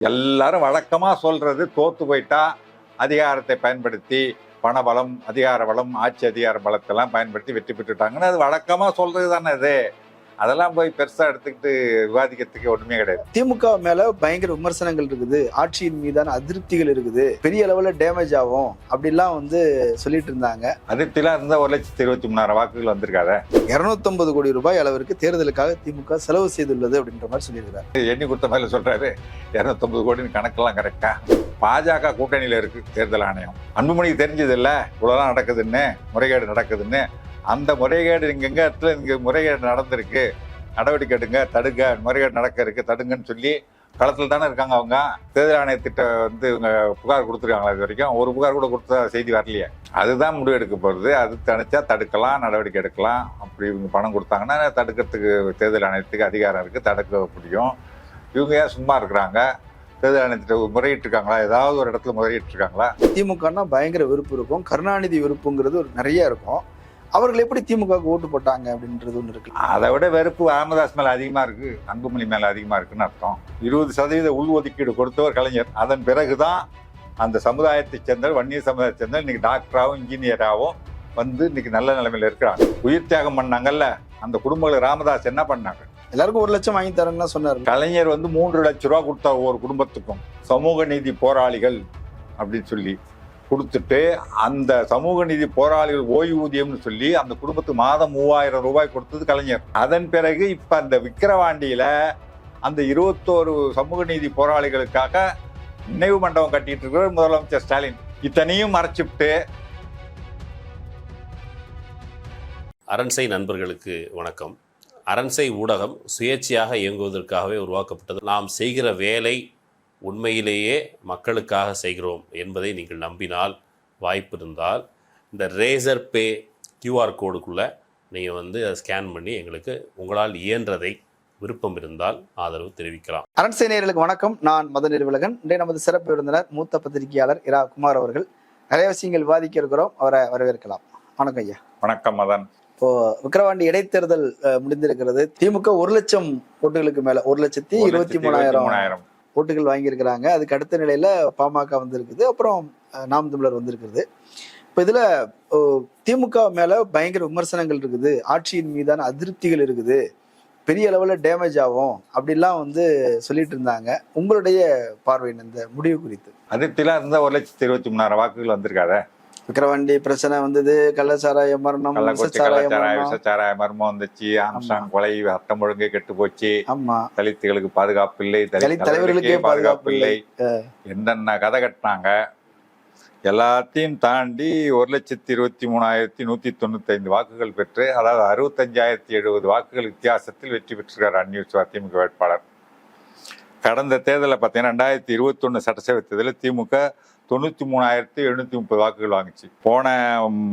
எல்லாரும் வழக்கமா சொல்றது தோத்து போயிட்டா அதிகாரத்தை பயன்படுத்தி பணபலம் அதிகார பலம் ஆட்சி அதிகார பலத்தெல்லாம் பயன்படுத்தி வெற்றி பெற்றுட்டாங்கன்னு அது வழக்கமா சொல்றது தானே இது அதெல்லாம் போய் பெருசா எடுத்துக்கிட்டு விவாதிக்கிறதுக்கு ஒண்ணுமே கிடையாது. திமுக மேல பயங்கர விமர்சனங்கள் இருக்குது. ஆட்சியின் மீதான அதிருப்திகள் இருக்குது. பெரிய அளவுல டேமேஜ் ஆகும் அப்படிலாம் வந்து சொல்லிட்டு இருந்தாங்க. அதிருப்திலாம் இருந்தா ஒரு லட்சத்தி இருபத்தி மூணாயிரம் வாக்குகள் வந்திருக்காத. 250 கோடி ரூபாய் அளவிற்கு தேர்தலுக்காக திமுக செலவு செய்துள்ளது அப்படின்ற மாதிரி சொல்லியிருக்காரு. எண்ணி கொடுத்த மாதிரி சொல்றாரு. இரநூத்தொன்பது கோடின்னு கணக்கெல்லாம் கரெக்டா பாஜக கூட்டணியில இருக்கு தேர்தல் ஆணையம். அன்புமணிக்கு தெரிஞ்சது இல்ல? இவ்வளவுலாம் நடக்குதுன்னு முறைகேடு நடக்குதுன்னு. அந்த முறைகேடு இங்கங்க இடத்துல இங்க முறைகேடு நடந்திருக்கு. நடவடிக்கை எடுங்க தடுங்க முறைகேடு நடக்க இருக்கு தடுங்கன்னு சொல்லி களத்தில் தானே இருக்காங்க அவங்க. தேர்தல் ஆணையத்திட்ட வந்து இவங்க புகார் கொடுத்துருக்காங்களா இது வரைக்கும்? ஒரு புகார் கூட கொடுத்த செய்தி வரலையே. அதுதான் முடிவு எடுக்க போகிறது அது தணிச்சா தடுக்கலாம் நடவடிக்கை எடுக்கலாம். அப்படி இவங்க பணம் கொடுத்தாங்கன்னா தடுக்கிறதுக்கு தேர்தல் ஆணையத்துக்கு அதிகாரம் இருக்குது தடுக்க முடியும். இவங்க ஏன் சும்மா இருக்கிறாங்க? தேர்தல் ஆணையத்திட்ட முறையிட்டு இருக்காங்களா ஏதாவது ஒரு இடத்துல முறையிட்டு இருக்காங்களா திமுகனா பயங்கர விருப்பம் இருக்கும். கருணாநிதி விருப்பங்கிறது ஒரு நிறைய இருக்கும். அவர்கள் எப்படி திமுகவுக்கு ஓட்டு போட்டாங்க அப்படின்றது ஒன்று இருக்கு. அதை விட வெறுப்பு ராமதாஸ் மேல அதிகமா இருக்கு அன்புமணி மேல அதிகமா இருக்குன்னு அர்த்தம். இருபது சதவீத உள்ஒதுக்கீடு கொடுத்தவர் கலைஞர். அதன் பிறகுதான் அந்த சமுதாயத்தை சேர்ந்த வன்னிய சமுதாயத்தை சேர்ந்த இன்னைக்கு டாக்டராகவும் இன்ஜினியராகவும் வந்து இன்னைக்கு நல்ல நிலைமையில இருக்கிறாங்க. உயிர் தியாகம் பண்ணாங்கல்ல அந்த குடும்பங்கள் ராமதாஸ் என்ன பண்ணாங்க? எல்லாருக்கும் ஒரு லட்சம் வாங்கி தரேன்னு சொன்னாரு. கலைஞர் வந்து மூன்று லட்ச ரூபா கொடுத்த ஒவ்வொரு குடும்பத்துக்கும் சமூக நீதி போராளிகள் அப்படின்னு சொல்லி கொடுத்துட்டு அந்த சமூக நீதி போராளிகள் ஓய்வூதியம்னு சொல்லி அந்த குடும்பத்துக்கு மாதம் மூவாயிரம் ரூபாய் கொடுத்தது கலைஞர். அதன் பிறகு இப்ப அந்த விக்கிரவாண்டியில அந்த இருபத்தோரு சமூக நீதி போராளிகளுக்காக நினைவு மண்டபம் கட்டிட்டு இருக்கிற முதலமைச்சர் ஸ்டாலின். இத்தனையும் மறைச்சிட்டு அரண்சை நண்பர்களுக்கு வணக்கம். அரண்சை ஊடகம் சுயேட்சையாக இயங்குவதற்காகவே உருவாக்கப்பட்டது. நாம் செய்கிற வேலை உண்மையிலேயே மக்களுக்காக செய்கிறோம் என்பதை நீங்கள் நம்பினால் வாய்ப்பு இருந்தால் இந்த ரேசர் பே கியூஆர் கோடுக்குள்ளே நீங்கள் வந்து அதை ஸ்கேன் பண்ணி எங்களுக்கு உங்களால் இயன்றதை விருப்பம் இருந்தால் ஆதரவு தெரிவிக்கலாம். அரண்சை நேயர்களுக்கு வணக்கம். நான் மத நிறுவலகன் இன்றைய நமது சிறப்பு விருந்தினர் மூத்த பத்திரிகையாளர் இரா குமார் அவர்கள். நிறைய விஷயங்கள் விவாதிக்க இருக்கிறோம் அவரை வரவேற்கலாம். வணக்கம் ஐயா. வணக்கம் மதன். இப்போ விக்கிரவாண்டி இடைத்தேர்தல் முடிந்திருக்கிறது. திமுக ஒரு லட்சம் ஓட்டுகளுக்கு மேல ஒரு லட்சத்தி இருபத்தி மூணாயிரம். ஓட்டுகள் வாங்கியிருக்கிறாங்க. அதுக்கு அடுத்த நிலையில பாமக வந்திருக்குது. அப்புறம் நாம் தமிழர் வந்திருக்கிறது. இப்போ இதுல திமுக மேல பயங்கர விமர்சனங்கள் இருக்குது. ஆட்சியின் மீதான அதிருப்திகள் இருக்குது. பெரிய அளவில் டேமேஜ் ஆகும். அப்படிலாம் வந்து சொல்லிட்டு இருந்தாங்க. உங்களுடைய பார்வை இந்த முடிவு குறித்து. அதிருப்திலாம் இருந்தால் ஒரு லட்சத்தி இருபத்தி மூணாயிரம் வாக்குகள் வந்திருக்காத? விக்கிரவாண்டி பிரச்சனை வந்தது கள்ளச்சாராய மரணம் விசச்சாராய மர்மம் வந்துச்சு. ஆம்சாங் கொலை சட்டம் ஒழுங்கு கெட்டு போச்சு. ஆமா. தலித்துகளுக்கு பாதுகாப்பு இல்லை தலித் தலைவர்களுக்கே பாதுகாப்பு இல்லை என்னென்ன கதை கட்டினாங்க? எல்லாத்தையும் தாண்டி ஒரு லட்சத்தி இருபத்தி மூணாயிரத்தி நூத்தி தொண்ணூத்தி ஐந்து வாக்குகள் பெற்று அதாவது அறுபத்தஞ்சாயிரத்தி எழுபது வாக்குகள் வித்தியாசத்தில் வெற்றி பெற்றிருக்கார் அந்நியூஸ் திமுக வேட்பாளர். கடந்த தேர்தலில் பார்த்தீங்கன்னா ரெண்டாயிரத்தி இருபத்தொன்னு சட்டசபை தேர்தலில் திமுக தொண்ணூத்தி மூணாயிரத்தி எழுநூத்தி முப்பது வாக்குகள் வாங்குச்சு. போன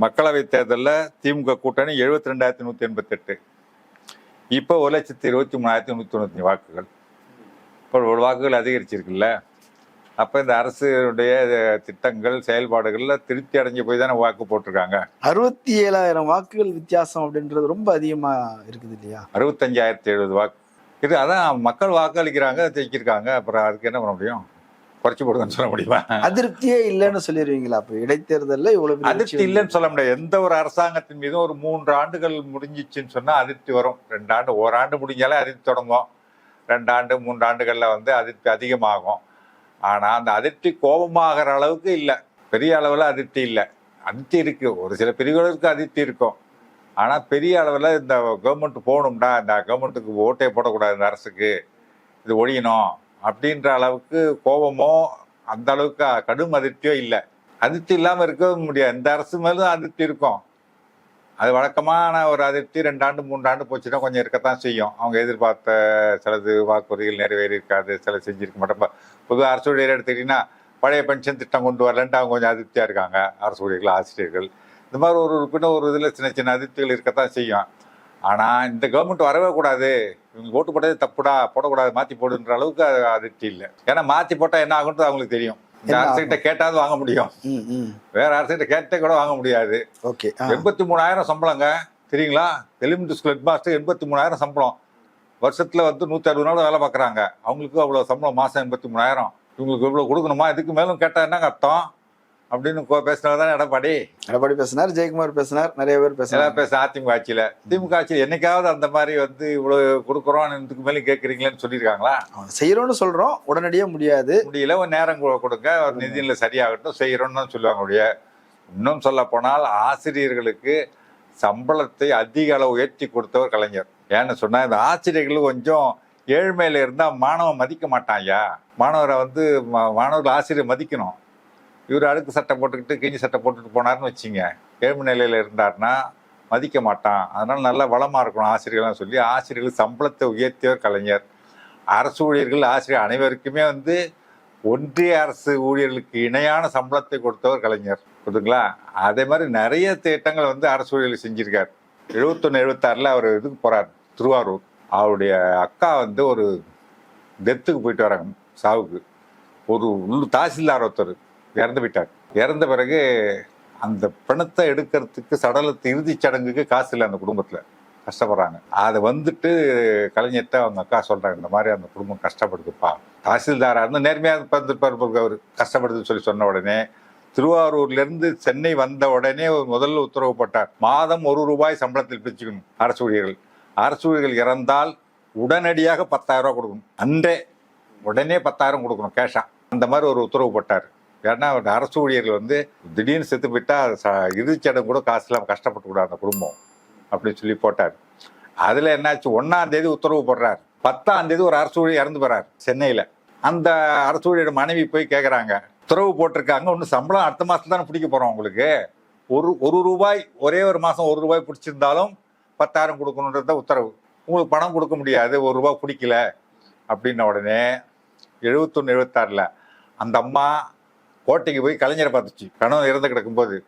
மக்களவை தேர்தலில் திமுக கூட்டணி எழுபத்தி ரெண்டாயிரத்தி நூத்தி எண்பத்தி எட்டு இப்போ ஒரு லட்சத்தி இருபத்தி மூணாயிரத்தி நூத்தி தொண்ணூத்தி வாக்குகள். இப்போ ஒரு வாக்குகள் அதிகரிச்சிருக்குல்ல. அப்ப இந்த அரசுடைய திட்டங்கள் செயல்பாடுகள்ல திருப்தி அடைஞ்சு போய் தானே வாக்கு போட்டிருக்காங்க. அறுபத்தி ஏழாயிரம் வாக்குகள் வித்தியாசம் அப்படின்றது ரொம்ப அதிகமா இருக்குது இல்லையா? அறுபத்தஞ்சாயிரத்தி எழுபது வாக்கு. இது அதான் மக்கள் வாக்களிக்கிறாங்க ஜெயிச்சிருக்காங்க. அப்புறம் அதுக்கு என்ன பண்ண முடியும்? குறைச்சு போடுங்கன்னு சொல்ல முடியுமா? அதிருப்தியே இல்லைன்னு சொல்லிடுவீங்களா? அப்ப இடைத்தேர்தல்ல இவ்வளவு அதிருப்தி இல்லைன்னு சொல்ல முடியாது. எந்த ஒரு அரசாங்கத்தின் மீதும் ஒரு மூன்று ஆண்டுகள் முடிஞ்சிச்சுன்னு சொன்னா அதிருப்தி வரும். ரெண்டு ஆண்டு ஓராண்டு முடிஞ்சாலே அதிருப்தி தொடங்கும். ரெண்டு ஆண்டு மூன்று ஆண்டுகள்ல வந்து அதிருப்தி அதிகமாகும். ஆனா அந்த அதிருப்தி கோபமாகிற அளவுக்கு இல்லை. பெரிய அளவுல அதிருப்தி இல்லை. அதிருப்தி இருக்கு. ஒரு சில பிரிவுகளுக்கு அதிருப்தி இருக்கும். ஆனா பெரிய அளவுல இந்த கவர்மெண்ட் போகணும்டா. இந்த கவர்மெண்ட்டுக்கு ஓட்டே போடக்கூடாது. இந்த அரசுக்கு. இது ஒழியணும். அப்படின்ற அளவுக்கு கோபமோ அந்த அளவுக்கு கடும் அதிருப்தியோ இல்லை. அதிர்ச்சி இல்லாமல் இருக்க முடியாது. இந்த அரசு மேலும் அதிருப்தி இருக்கும். அது வழக்கமான ஒரு அதிருப்தி ரெண்டாண்டு மூன்றாண்டு போச்சுன்னா கொஞ்சம் இருக்கத்தான் செய்யும். அவங்க எதிர்பார்த்த சிலது வாக்குறுதிகள் நிறைவேறி இருக்காது சில செஞ்சிருக்க மாட்டோம். புது அரசு ஊழியர் எடுத்துக்கிட்டீங்கன்னா பழைய பென்ஷன் திட்டம் கொண்டு வரலன்ட்டு அவங்க கொஞ்சம் அதிருப்தியா இருக்காங்க. அரசு ஊழியர்கள் ஆசிரியர்கள். இந்த மாதிரி ஒரு உறுப்பினர் ஒரு இதில் சின்ன சின்ன அதிருப்திகள் இருக்கத்தான் செய்யும். ஆனால் இந்த கவர்மெண்ட் வரவே கூடாது. இவங்க ஓட்டு போட்டது தப்புடா போடக்கூடாது மாத்தி போடுன்ற அளவுக்கு அது அதிருப்தி இல்லை. ஏன்னா மாத்தி போட்டா என்ன ஆகுன்றது அவங்களுக்கு தெரியும். இந்த அரசுகிட்ட கேட்டாவது வாங்க முடியும். வேற அரசுகிட்ட கேட்டே கூட வாங்க முடியாது. ஓகே. எண்பத்தி மூணாயிரம் சம்பளங்க தெரியுங்களா? எலிமெண்ட் ஸ்கூல் ஹெட் மாஸ்டர் எண்பத்தி மூணாயிரம் சம்பளம். வருஷத்துல வந்து நூத்தி அறுபது நாள் வேலை பார்க்குறாங்க அவங்களுக்கு அவ்வளவு சம்பளம் மாசம் எண்பத்தி மூணாயிரம். இவங்களுக்கு இவ்வளோ கொடுக்கணுமா? இதுக்கு மேலும் கேட்டா என்னங்க அர்த்தம்? அப்படின்னு கோ- பேசினவர் தான் எடப்பாடி? எடப்பாடி பேசினார் ஜெயக்குமார் பேசினார் நிறைய பேர் பேசினார் பேச அதிமுக ஆட்சியில. திமுக ஆட்சியில் என்னைக்காவது அந்த மாதிரி வந்து இவ்வளவு கொடுக்குறோம் இதுக்கு மேலே கேட்குறீங்களேன்னு சொல்லியிருக்காங்களா? அவன் செய்யறோம்னு சொல்றோம் உடனடியாக முடியாது. முடியல ஒரு நேரம் கொ- கொடுங்க ஒரு நிதிநிலை சரியாகட்டும் செய்யறோம்னு தான் சொல்லுவாங்க ஒழிய. இன்னும் சொல்ல போனால் ஆசிரியர்களுக்கு சம்பளத்தை அதிக அளவு உயர்த்தி கொடுத்தவர் கலைஞர். ஏன்னு சொன்னா இந்த ஆசிரியர்கள் கொஞ்சம் ஏழ்மையில இருந்தா மாணவன் மதிக்க மாட்டான் ஐயா. மாணவரை வந்து மாணவர்கள் ஆசிரியர் மதிக்கணும். இவர் அடுக்கு சட்டை போட்டுக்கிட்டு கிஞ்சி சட்டை போட்டுட்டு போனார்னு வச்சுங்க. ஏழ்மை நிலையில் இருந்தார்னா மதிக்க மாட்டான். அதனால் நல்லா வளமாக இருக்கணும் ஆசிரியர்கள்லாம் சொல்லி ஆசிரியர்கள் சம்பளத்தை உயர்த்தியவர் கலைஞர். அரசு ஊழியர்கள் ஆசிரியர் அனைவருக்குமே வந்து ஒன்றிய அரசு ஊழியர்களுக்கு இணையான சம்பளத்தை கொடுத்தவர் கலைஞர். புரியுதுங்களா அதே மாதிரி நிறைய திட்டங்கள் வந்து அரசு ஊழியர்கள் செஞ்சுருக்கார். எழுபத்தொன்று எழுபத்தாறில் அவர் இதுக்கு போகிறார் திருவாரூர். அவருடைய அக்கா வந்து ஒரு டெத்துக்கு போயிட்டு வராங்க சாவுக்கு. ஒரு உள்ளு தாசில்தார் ஒருத்தர். இறந்து விட்டார். இறந்த பிறகு அந்த பிணத்தை எடுக்கிறதுக்கு சடலத்தை இறுதிச் சடங்குக்கு காசு இல்லை அந்த குடும்பத்தில். கஷ்டப்படுறாங்க. அதை வந்துட்டு கலைஞர்கிட்ட அவங்க அக்கா சொல்கிறாங்க இந்த மாதிரி அந்த குடும்பம் கஷ்டப்படுதுப்பா. தாசில்தாராக இருந்து நேர்மையாக இருந்திருப்பார் அவர் கஷ்டப்படுதுன்னு சொல்லி சொன்ன உடனே திருவாரூர்லேருந்து சென்னை வந்த உடனே முதல்ல உத்தரவு போட்டார். மாதம் ஒரு ரூபாய் சம்பளத்தில் பிரிச்சுக்கணும் அரசு ஊழியர்கள். அரசு ஊழியர்கள் இறந்தால் உடனடியாக பத்தாயிரம் ரூபா கொடுக்கணும். அன்றே உடனே பத்தாயிரம் கொடுக்கணும் கேஷா அந்த மாதிரி ஒரு உத்தரவு போட்டார். ஏன்னா அரசு ஊழியர்கள் வந்து திடீர்னு செத்து போயிட்டால் ச- இறுதிச்சடம் கூட காசு இல்லாமல் கஷ்டப்பட்டு கூடாது அந்த குடும்பம் அப்படின்னு சொல்லி போட்டார். அதில் என்னாச்சு ஒன்றாம் தேதி உத்தரவு போடுறார். பத்தாம் தேதி ஒரு அரசு ஊழியர் இறந்து போறார் சென்னையில். அந்த அரசு ஊழியர் மனைவி போய் கேட்குறாங்க உத்தரவு போட்டிருக்காங்க ஒன்றும் சம்பளம் அடுத்த மாதத்துல தானே பிடிக்க போகிறோம் உங்களுக்கு. ஒரு ஒரு ரூபாய் ஒரே ஒரு மாதம் ஒரு ரூபாய் பிடிச்சிருந்தாலும் பத்தாயிரம் கொடுக்கணுன்றது தான் உத்தரவு. உங்களுக்கு பணம் கொடுக்க முடியாது ஒரு ரூபாய் பிடிக்கல அப்படின்ன உடனே எழுபத்தொன்று எழுபத்தாறில் அந்த அம்மா கோட்டைக்கு போய் கலைஞரை பார்த்துச்சு. கணவன் இறந்து கிடக்கும்போது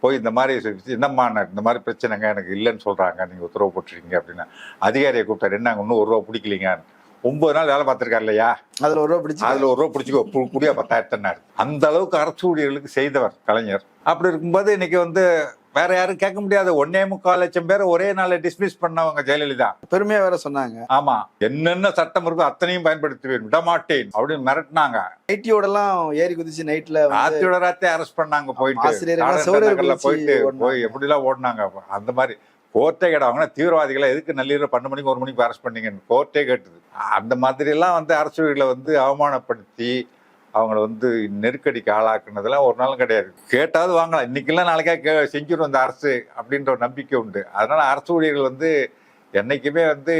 போய் இந்த மாதிரி என்னம்மா இந்த மாதிரி பிரச்சனைங்க எனக்கு இல்லைன்னு சொல்றாங்க. நீங்க உத்தரவு போட்டுருக்கீங்க அப்படின்னா. அதிகாரியை கூப்பிட்டாரு என்ன இன்னும் ஒரு ரூபா பிடிக்கலீங்க ஒன்பது நாள் வேலை பார்த்திருக்காரு இல்லையா? அதுல ஒரு ரூபா பிடிச்சு. அதுல ஒரு ரூபா பிடிச்சிக்கோ பு- புடியா பத்தாயிரத்தினாரு அந்த அளவுக்கு அரசு ஊழியர்களுக்கு செய்தவர் கலைஞர். அப்படி இருக்கும்போது இன்னைக்கு வந்து வேற யாரும் கேட்க முடியாது. ஒன்னே முக்கால் லட்சம் பேர் ஒரே நாள்ல டிஸ்மிஸ் பண்ணவங்க ஜெயலலிதா. பெருமையா வேற சொன்னாங்க. ஆமா. என்னென்ன சட்டம் இருக்கோ அத்தனையும் பயன்படுத்துவேன் விடமாட்டேன் அப்படின்னு மிரட்டினாங்க. ஐடியோட எல்லாம் ஏறி குதிச்சு நைட்ல ராத்தியோட ராத்தே அரெஸ்ட் பண்ணாங்க போயிட்டு. போயிட்டு. போய் எப்படிலாம் ஓடினாங்க? அந்த மாதிரி கோர்ட்டே கேட்டாங்க தீவிரவாதிகளை? எதுக்கு நள்ளிரவு பன்னெண்டு மணிக்கு ஒரு மணிக்கு அரெஸ்ட் பண்ணீங்கன்னு? கோர்ட்டே கேட்டுது. அந்த மாதிரி எல்லாம் வந்து அரசுகளை வந்து அவமானப்படுத்தி அவங்கள வந்து நெருக்கடிக்கு ஆளாக்குனதெல்லாம் ஒரு நாளும் கிடையாது. கேட்டாவது வாங்கலாம். இன்னைக்கெல்லாம் நாளைக்கா கே செஞ்சிடும் இந்த அரசு அப்படின்ற ஒரு நம்பிக்கை உண்டு. அதனால அரசு ஊழியர்கள் வந்து என்னைக்குமே வந்து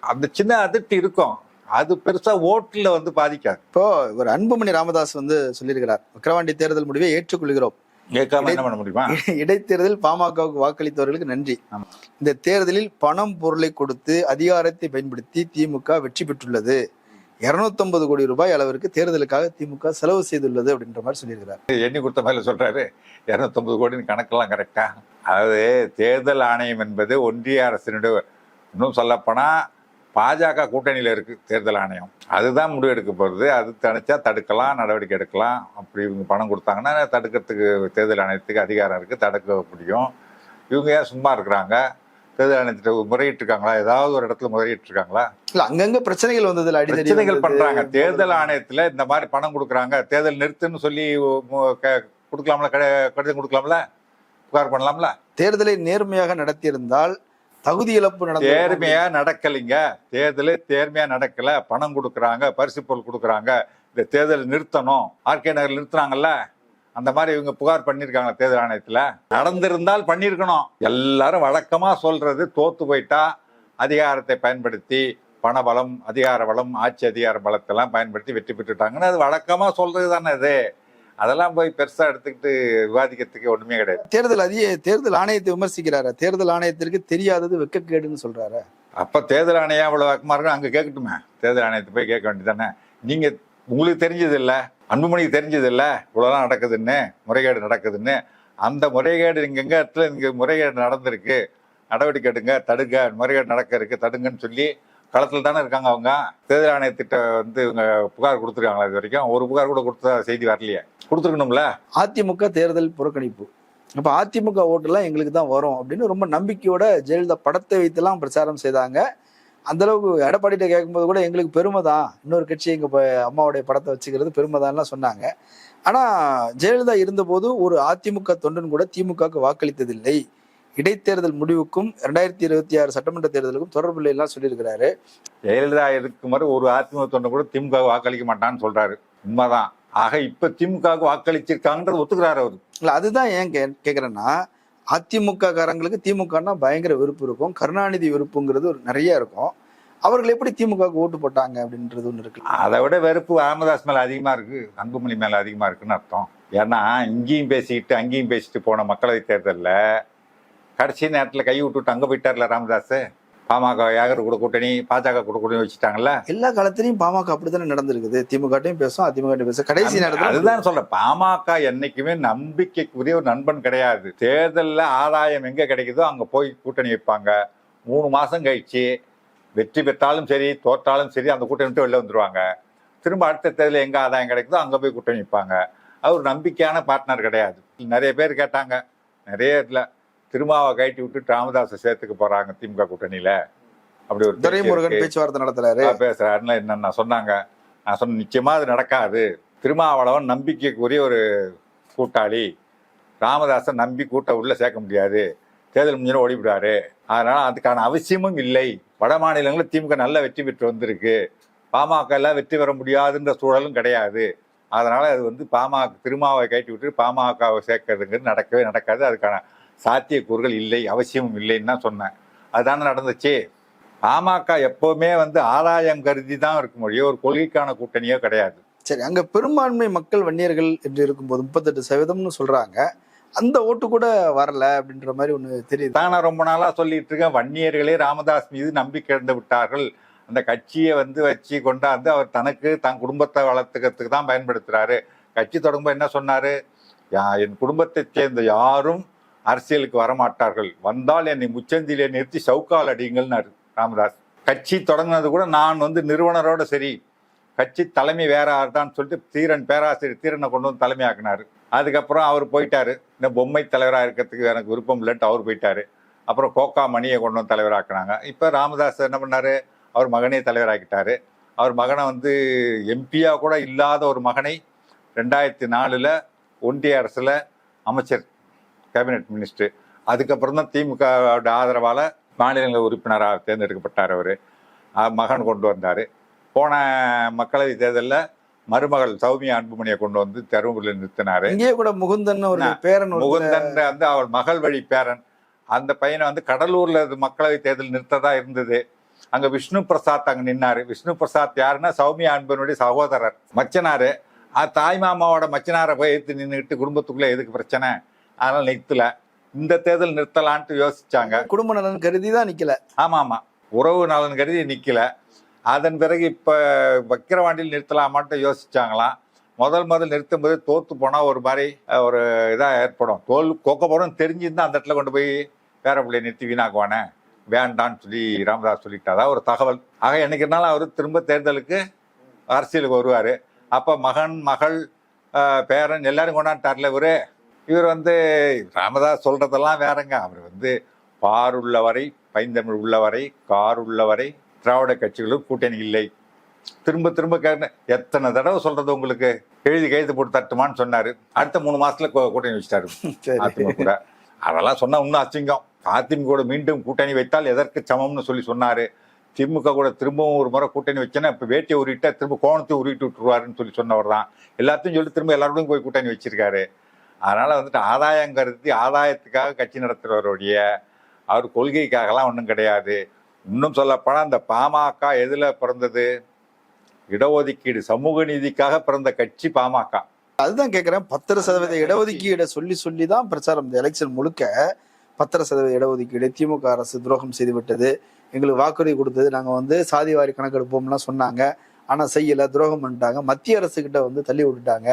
அந்த சின்ன அதிருப்தி இருக்கும். அது பெருசா ஓட்டுல வந்து பாதிக்காது. இப்போ ஒரு அன்புமணி ராமதாஸ் வந்து சொல்லியிருக்கிறார் விக்கிரவாண்டி தேர்தல் முடிவை ஏற்றுக்கொள்கிறோம். கேட்காம என்ன பண்ண முடியுமா? இடைத்தேர்தல் பாமகவுக்கு வாக்களித்தவர்களுக்கு நன்றி. இந்த தேர்தலில் பணம் பொருளை கொடுத்து அதிகாரத்தை பயன்படுத்தி திமுக வெற்றி பெற்றுள்ளது. 250 கோடி ரூபாய் அளவிற்கு தேர்தலுக்காக திமுக செலவு செய்துள்ளது அப்படின்ற மாதிரி சொல்லியிருக்கிறார். எண்ணி கொடுத்த மாதிரி சொல்றாரு. இரநூத்தொம்பது கோடின்னு கணக்கெல்லாம் கரெக்டா அதாவது தேர்தல் ஆணையம் என்பது ஒன்றிய அரசினுடைய இன்னும் சொல்லப்போனால் பாஜக கூட்டணியில் இருக்குது தேர்தல் ஆணையம். அதுதான் முடிவு எடுக்க போகிறது அது தனிச்சா தடுக்கலாம் நடவடிக்கை எடுக்கலாம். அப்படி இவங்க பணம் கொடுத்தாங்கன்னா தடுக்கிறதுக்கு தேர்தல் ஆணையத்துக்கு அதிகாரம் இருக்குது தடுக்க முடியும். இவங்க ஏன் சும்மா இருக்கிறாங்க? தேர்தல் முறையிட்டு இருக்காங்களா ஏதாவது ஒரு இடத்துல முறையிட்டு இருக்காங்களா இல்ல அங்கங்க பிரச்சனைகள் வந்ததுல பிரச்சனைகள். பண்றாங்க. தேர்தல் ஆணையத்துல இந்த மாதிரி பணம் கொடுக்குறாங்க. தேர்தல் நிறுத்துன்னு சொல்லி கொடுக்கலாம்ல கடி- கடிதம் கொடுக்கலாம்ல? புகார் பண்ணலாம்ல? தேர்தலை நேர்மையாக நடத்தியிருந்தால் தகுதி இழப்பு நடந்த தேர்மையா நடக்கலைங்க. தேர்தலே தேர்மையா நடக்கல. பணம் கொடுக்குறாங்க பரிசு பொருள் கொடுக்குறாங்க. இந்த தேர்தல் நிறுத்தணும். ஆர்கே நகர் நிறுத்துறாங்கல்ல அந்த மாதிரி இவங்க புகார் பண்ணிருக்காங்க தேர்தல் ஆணையத்துல. நடந்திருந்தால் பண்ணியிருக்கணும். எல்லாரும் வழக்கமா சொல்றது தோத்து போயிட்டா அதிகாரத்தை பயன்படுத்தி பணபலம் அதிகார பலம் ஆட்சி அதிகார பலத்தெல்லாம் பயன்படுத்தி வெற்றி பெற்றுட்டாங்கன்னு அது வழக்கமா சொல்றது தானே இது அதெல்லாம் போய் பெருசா எடுத்துக்கிட்டு விவாதிக்கிறதுக்கு ஒண்ணுமே கிடையாது. தேர்தல் அதிக தேர்தல் ஆணையத்தை விமர்சிக்கிறாரு. தேர்தல் ஆணையத்திற்கு தெரியாதது வெக்கக்கேடுன்னு சொல்றாரு. அப்ப தேர்தல் ஆணையம் அவ்வளவு வழக்கமா இருக்கும் அங்க கேட்கட்டுமே. தேர்தல் ஆணையத்தை போய் கேட்க வேண்டியதானே நீங்க உங்களுக்கு தெரிஞ்சது இல்ல? அன்புமணிக்கு தெரிஞ்சது இல்லை இவ்வளோலாம் நடக்குதுன்னு முறைகேடு நடக்குதுன்னு. அந்த முறைகேடு இங்கே எங்கே இடத்துல இங்கே முறைகேடு நடந்திருக்கு. நடவடிக்கை எடுங்க தடுங்க முறைகேடு நடக்க இருக்கு தடுங்கன்னு சொல்லி களத்தில் தானே இருக்காங்க அவங்க. தேர்தல் ஆணையத்திட்ட வந்து இவங்க புகார் கொடுத்துருக்காங்களா இது வரைக்கும்? ஒரு புகார் கூட கொடுத்த செய்தி வரலையே. கொடுத்துருக்கணும்ல? அதிமுக தேர்தல் புறக்கணிப்பு. அப்போ அதிமுக ஓட்டெல்லாம் எங்களுக்கு தான் வரும் அப்படின்னு ரொம்ப நம்பிக்கையோட ஜெயலலிதா படத்தை வைத்தெல்லாம் பிரச்சாரம் செய்தாங்க. அந்த அளவுக்கு எடப்பாடிட்ட கேட்கும்போது கூட எங்களுக்கு பெருமை தான் இன்னொரு கட்சி எங்க அம்மாவுடைய படத்தை வச்சுக்கிறது பெருமை தான்லாம் சொன்னாங்க. ஆனா ஜெயலலிதா இருந்தபோது ஒரு அதிமுக தொண்டன் கூட திமுகவுக்கு வாக்களித்ததில்லை. இடைத்தேர்தல் முடிவுக்கும் ரெண்டாயிரத்தி இருபத்தி ஆறு சட்டமன்ற தேர்தலுக்கும் தொடர்பில்லை எல்லாம் சொல்லியிருக்கிறாரு. ஜெயலலிதா இருக்கும் வரை ஒரு அதிமுக தொண்டை கூட திமுக வாக்களிக்க மாட்டான்னு சொல்றாரு. உண்மைதான். ஆக இப்ப திமுகவுக்கு வாக்களிச்சிருக்காங்கன்றது ஒத்துக்கிறாரு அவரு. இல்ல அதுதான் ஏன் கே கேக்குறேன்னா அதிமுக காரங்களுக்கு திமுகனா பயங்கர வெறுப்பு இருக்கும். கருணாநிதி வெறுப்புங்கிறது ஒரு நிறைய இருக்கும். அவர்கள் எப்படி திமுகவுக்கு ஓட்டு போட்டாங்க அப்படின்றது ஒன்று இருக்கு. அதை விட வெறுப்பு ராமதாஸ் மேலே அதிகமாக இருக்கு. அன்புமணி மேலே அதிகமாக இருக்குன்னு அர்த்தம். ஏன்னா இங்கேயும் பேசிக்கிட்டு அங்கேயும் பேசிட்டு போன மக்களவை தேர்தலில் கடைசி நேரத்தில் கை விட்டுட்டு அங்கே போயிட்டார்ல ராமதாஸ்? பாமக யாகர் கூட கூட்டணி பாஜக கூட கூட்டணி வச்சுட்டாங்கல்ல? எல்லா காலத்திலயும் பாமக அப்படித்தானே நடந்திருக்குது. திமுகட்டையும் பேசும் அதிமுக பேசும். கடைசி நேரத்துல அதுதான் சொல்றேன். பாமக என்னைக்குமே நம்பிக்கைக்குரிய ஒரு நண்பன் கிடையாது. தேர்தல்ல ஆதாயம் எங்க கிடைக்குதோ அங்க போய் கூட்டணி வைப்பாங்க. மூணு மாசம் கழிச்சு வெற்றி பெற்றாலும் சரி தோற்றாலும் சரி அந்த கூட்டணி விட்டு வெளில வந்துருவாங்க. திரும்ப அடுத்த தேர்தலில் எங்க ஆதாயம் கிடைக்குதோ அங்க போய் கூட்டணி வைப்பாங்க. அது ஒரு நம்பிக்கையான பார்ட்னர் கிடையாது. நிறைய பேர் கேட்டாங்க. நிறைய இதுல திருமாவை கழட்டி விட்டு ராமதாஸை சேர்த்துக்க போறாங்க திமுக கூட்டணியில. அப்படி ஒரு துரைமுருகன். பேச்சுவார்த்தை நடத்துறாரு. பேசுறாருன்னு என்னென்ன சொன்னாங்க. நான் சொன்ன நிச்சயமா அது நடக்காது. திருமாவளவன் நம்பிக்கைக்குரிய ஒரு கூட்டாளி. ராமதாஸை நம்பி கூட்ட உள்ள சேர்க்க முடியாது. தேர்தல் முடிஞ்சு ஓடிவிடாரு அதனால அதுக்கான அவசியமும் இல்லை. வட மாநிலங்களில் திமுக நல்ல வெற்றி பெற்று வந்திருக்கு. பாமக எல்லாம் வெற்றி பெற முடியாதுன்ற சூழலும் கிடையாது. அதனால அது வந்து பாமக திருமாவை கட்டி விட்டு பாமகவை சேர்க்கறதுங்கிறது நடக்கவே நடக்காது. அதுக்கான சாத்தியக்கூறுகள் இல்லை அவசியமும் இல்லைன்னு தான் சொன்னேன். அதுதானே நடந்துச்சு? பாமக எப்பவுமே வந்து ஆதாயம் கருதி தான் இருக்கும் மொழியோ ஒரு கொள்கைக்கான கூட்டணியோ கிடையாது. சரி அங்க பெரும்பான்மை மக்கள் வன்னியர்கள் என்று இருக்கும்போது முப்பத்தெட்டு சதவீதம்னு சொல்றாங்க. அந்த ஓட்டு கூட வரல அப்படின்ற மாதிரி ஒண்ணு தெரியுது. தான் நான் ரொம்ப நாளா சொல்லிட்டு இருக்கேன். வன்னியர்களே ராமதாஸ் மீது நம்பிக்கை இழந்து விட்டார்கள். அந்த கட்சியை வந்து வச்சு கொண்டாந்து அவர் தனக்கு தன் குடும்பத்தை வளர்த்துக்கிறதுக்கு தான் பயன்படுத்துறாரு. கட்சி தொடங்கும்போது என்ன சொன்னாரு? என் குடும்பத்தைச் சேர்ந்த யாரும் அரசியலுக்கு வரமாட்டார்கள். வந்தால் என்னை முச்சந்திலே நிறுத்தி சவுக்கால் அடிங்கள்னாரு ராமதாஸ். கட்சி தொடங்கினது கூட நான் வந்து நிறுவனரோட சரி கட்சி தலைமை வேற தான் சொல்லிட்டு தீரன் பேராசிரியர் தீரனை கொண்டு வந்து தலைமையாக்குனாரு அதுக்கப்புறம் அவர் போயிட்டாரு. இந்த பொம்மை தலைவராக இருக்கிறதுக்கு எனக்கு விருப்பம் இல்லைன்ட்டு அவர் போயிட்டாரு. அப்புறம் கோகா மணியை கொண்டு வந்து தலைவராக்குனாங்க இப்போ ராமதாஸ் என்ன பண்ணாரு? அவர் மகனே தலைவராக்கிட்டாரு. அவர் மகனை வந்து எம்பியாக கூட இல்லாத ஒரு மகனை ரெண்டாயிரத்தி நாலில் ஒன்றிய அரசில் அமைச்சர் கேபினெட் மினிஸ்டர் அதுக்கப்புறம் தான் திமுக ஆதரவால மாநிலங்கள உறுப்பினராக தேர்ந்தெடுக்கப்பட்டார் அவர். மகன் கொண்டு வந்தார். போன மக்களவை தேர்தலில் மருமகள் சௌமியா அன்புமணியை கொண்டு வந்து தருமபுரியில் நிறுத்தினாரு. இங்கேயே கூட முகுந்தன் ஒரு? பேரன் முகுந்தன் வந்து அவள் மகள் வழி பேரன். அந்த பையனை வந்து கடலூர்ல மக்களவை தேர்தல் நிறுத்ததா இருந்தது. அங்க விஷ்ணு பிரசாத் அங்க நின்னாரு. விஷ்ணு பிரசாத் யாருன்னா சௌமியா அன்பனுடைய சகோதரர் மச்சனாரு. தாய் மாமாவோட மச்சனாரை போய் எடுத்து நின்றுட்டு குடும்பத்துக்குள்ள எதுக்கு பிரச்சனை? அதனால நிறுத்தல. இந்த தேர்தல் நிறுத்தலான்ட்டு யோசிச்சாங்க. குடும்ப நலன் கருதி தான் நிக்கல. ஆமா ஆமா. உறவு நலன் கருதி நிக்கல. அதன் பிறகு இப்ப வக்கிரவாண்டியில் நிறுத்தலாமான்ட்டு யோசிச்சாங்களாம். முதல் முதல் நிறுத்தும் போது தோத்து போனா ஒரு மாதிரி ஒரு இதா ஏற்படும். தோல் கோக்க போறோம் தெரிஞ்சிருந்தா அந்த இடத்துல கொண்டு போய் வேற பிள்ளைய நிறுத்தி வீணாக்குவானே. வேண்டான்னு சொல்லி ராமதாஸ் சொல்லிட்டாரா. ஒரு தகவல். ஆக என்னைக்கு இருந்தாலும் அவர் திரும்ப தேர்தலுக்கு அரசியலுக்கு வருவாரு. அப்ப மகன் மகள் பேரன் எல்லாரும் கொண்டாண்டார்ல இவரு. இவர் வந்து ராமதாஸ் சொல்றதெல்லாம் வேறங்க. அவர் வந்து பார் உள்ளவரை பைந்தமிழ் உள்ளவரை கார் உள்ளவரை திராவிட கட்சிகளும் கூட்டணி இல்லை. திரும்ப திரும்ப கேட்ட எத்தனை தடவை சொல்றது உங்களுக்கு? எழுதி கைது போட்டு தட்டுமான்னு சொன்னாரு. அடுத்த மூணு மாசத்துல கூ- கூட்டணி வச்சிட்டாரு. கூட. அதெல்லாம் சொன்னா இன்னும் அசிங்கம். அதிமுக கூட மீண்டும் கூட்டணி வைத்தால் எதற்கு சமம்னு சொல்லி சொன்னாரு. திமுக கூட திரும்பவும் ஒரு முறை கூட்டணி வச்சேன்னா இப்ப வேட்டியை உருவிட்டா திரும்ப கோணத்தை உருவிட்டு விட்டுருவாருன்னு சொல்லி சொன்னவர் தான். எல்லாத்தையும் சொல்லி திரும்ப எல்லாரோடையும் போய் கூட்டணி வச்சிருக்காரு. அதனால் வந்துட்டு ஆதாயம் கருதி ஆதாயத்துக்காக கட்சி நடத்துகிறவருடைய அவர் கொள்கைக்காகலாம் ஒன்றும் கிடையாது. இன்னும் சொல்லப்போனால் அந்த பாமக எதில் பிறந்தது? இடஒதுக்கீடு சமூக நீதிக்காக பிறந்த கட்சி பாமக. அதுதான் கேட்குறேன் பத்தரை சதவீத இடஒதுக்கீடை சொல்லி சொல்லி தான் பிரச்சாரம். இந்த எலெக்ஷன் முழுக்க பத்தரை சதவீத இடஒதுக்கீடு திமுக அரசு துரோகம் செய்துவிட்டது எங்களுக்கு வாக்குறுதி கொடுத்தது. நாங்கள் வந்து சாதி வாரி கணக்கெடுப்போம்லாம் சொன்னாங்க. ஆனால் செய்யலை துரோகம் பண்ணிட்டாங்க. மத்திய அரசுக்கிட்ட வந்து தள்ளி விட்டுட்டாங்க.